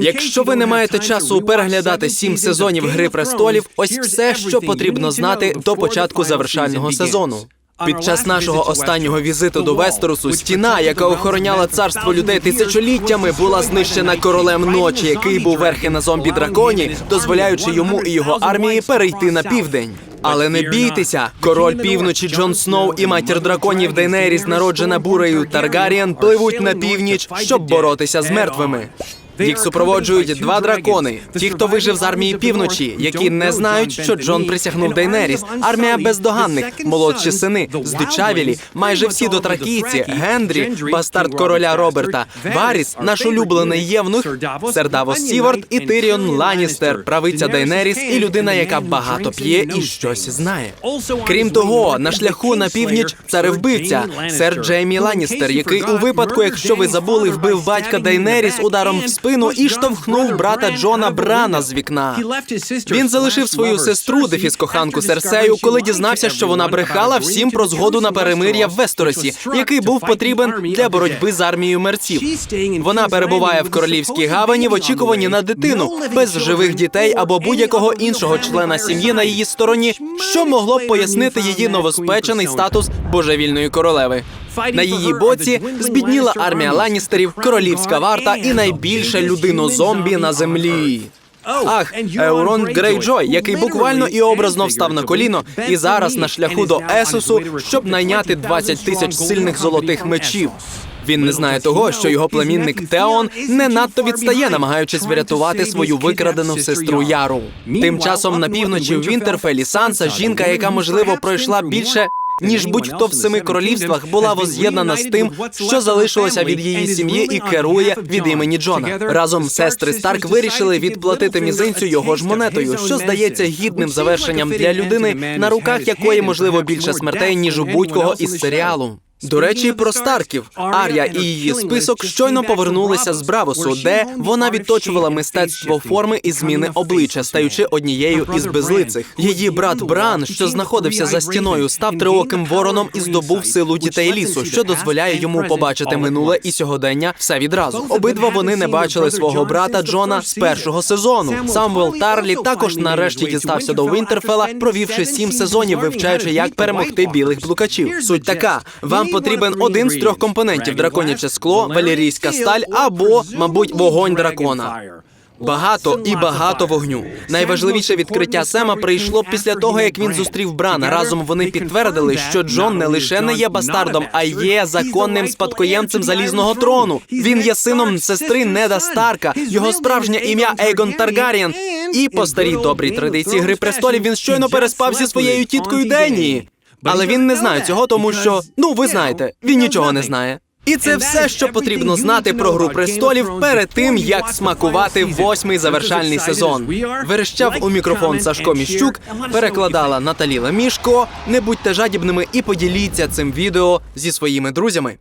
Якщо ви не маєте часу переглядати сім сезонів Гри престолів, ось все, що потрібно знати до початку завершального сезону. Під час нашого останнього візиту до Вестеросу стіна, яка охороняла царство людей тисячоліттями, була знищена королем ночі, який був верхи на зомбі драконі, дозволяючи йому і його армії перейти на південь. Але не бійтеся, король півночі Джон Сноу і матір драконів Дейнеріс, народжена бурею Таргаріан, пливуть на північ, щоб боротися з мертвими. Їх супроводжують два дракони. Ті, хто вижив з армії півночі, які не знають, що Джон присягнув Дейнеріс. Армія бездоганних, молодші сини, здичавілі, майже всі дотракійці, Гендрі, бастард короля Роберта, Варіс, наш улюблений євнух, Сердавос Сіворд і Тиріон Ланністер, правиця Дейнеріс і людина, яка багато п'є і щось знає. Крім того, на шляху на північ царевбивця, сер Джеймі Ланністер, який у випадку, якщо ви забули, вбив батька Дейнеріс ударом в спину і штовхнув брата Джона Брана з вікна. Він залишив свою сестру, дефіскоханку Серсею, коли дізнався, що вона брехала всім про згоду на перемир'я в Весторосі, який був потрібен для боротьби з армією мерців. Вона перебуває в королівській гавані в очікуванні на дитину, без живих дітей або будь-якого іншого члена сім'ї на її стороні, що могло б пояснити її новоспечений статус божевільної королеви. На її боці збідніла армія Ланністерів, королівська варта і найбільша людино-зомбі на землі. Ах, Еурон Грейджой, який буквально і образно встав на коліно, і зараз на шляху до Есусу, щоб найняти 20 тисяч сильних золотих мечів. Він не знає того, що його племінник Теон не надто відстає, намагаючись врятувати свою викрадену сестру Яру. Тим часом на півночі в Вінтерфелі Санса, жінка, яка можливо пройшла більше. Ніж будь-хто в семи королівствах була воз'єднана з тим, що залишилося від її сім'ї, і керує від імені Джона. Разом сестри Старк вирішили відплатити мізинцю його ж монетою, що здається гідним завершенням для людини, на руках якої можливо більше смертей ніж у будь-кого із серіалу. До речі, про Старків Ар'я і її список щойно повернулися з Бравосу, де вона відточувала мистецтво форми і зміни обличчя, стаючи однією із безлицих. Її брат Бран, що знаходився за стіною, став триоким вороном і здобув силу дітей лісу, що дозволяє йому побачити минуле і сьогодення все відразу. Обидва вони не бачили свого брата Джона з першого сезону. Самвел Тарлі також нарешті дістався до Вінтерфела, провівши сім сезонів, вивчаючи, як перемогти білих блукачів. Суть така: вам потрібен один з трьох компонентів: драконяче скло, валерійська сталь або, мабуть, вогонь дракона. Багато і багато вогню. Найважливіше відкриття Сема прийшло після того, як він зустрів Брана. Разом вони підтвердили, що Джон не лише не є бастардом, а є законним спадкоємцем залізного трону. Він є сином сестри Неда Старка. Його справжнє ім'я Ейгон Таргарієн. І по старій добрій традиції Гри престолів він щойно переспав зі своєю тіткою Денії. Але він не знає цього, тому що ну ви знаєте, він нічого не знає. І це все, що потрібно знати про гру престолів перед тим, як смакувати восьмий завершальний сезон. Верещав у мікрофон Сашко Міщук, перекладала Наталі Ламішко. Не будьте жадібними і поділіться цим відео зі своїми друзями.